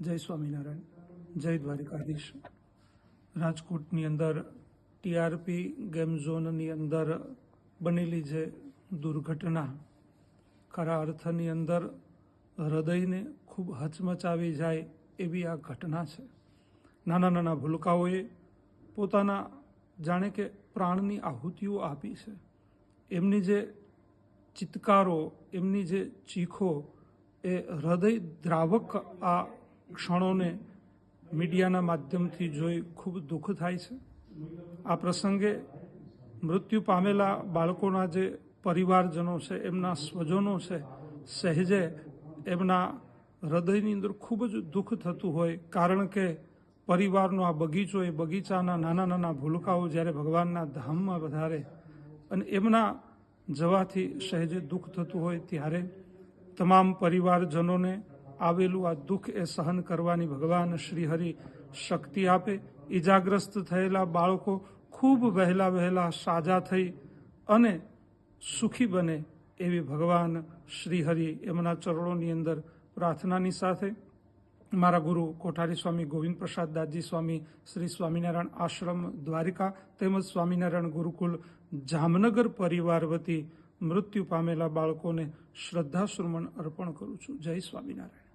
જય સ્વામિનારાયણ. જય દ્વારિકાધીશ. રાજકોટની અંદર ટીઆરપી ગેમ ઝોનની અંદર બનેલી જે દુર્ઘટના, ખરા અર્થની અંદર હૃદયને ખૂબ હચમચાવી જાય એવી આ ઘટના છે. નાના નાના ભૂલકાઓએ પોતાના જાણે કે પ્રાણની આહુતિઓ આપી છે. એમની જે ચિત્કારો, એમની જે ચીખો એ હૃદય દ્રાવક આ ક્ષણોને મીડિયાના માધ્યમથી જોઈ ખૂબ દુઃખ થાય છે. આ પ્રસંગે મૃત્યુ પામેલા બાળકોના જે પરિવારજનો છે, એમના સ્વજનો છે, સહેજે એમના હૃદયની અંદર ખૂબ જ દુઃખ થતું હોય. કારણ કે પરિવારનો આ બગીચો એ બગીચાના નાના નાના ભૂલકાઓ જ્યારે ભગવાનના ધામમાં વધારે અને એમના જવાથી સહેજે દુઃખ થતું હોય ત્યારે તમામ પરિવારજનોને આવેલું આ દુઃખ એ સહન કરવાની ભગવાન શ્રીહરિ શક્તિ આપે. ઈજાગ્રસ્ત થયેલા બાળકો ખૂબ વહેલા વહેલા સાજા થઈ અને સુખી બને એવી ભગવાન શ્રીહરિ એમના ચરણોની અંદર પ્રાર્થનાની સાથે મારા ગુરુ કોઠારી સ્વામી ગોવિંદ પ્રસાદ દાસજી સ્વામી, શ્રી સ્વામિનારાયણ આશ્રમ દ્વારિકા તેમજ સ્વામિનારાયણ ગુરુકુલ જામનગર પરિવાર વતી મૃત્યુ પામેલા બાળકોને શ્રદ્ધાસુમન અર્પણ કરું છું. જય સ્વામિનારાયણ.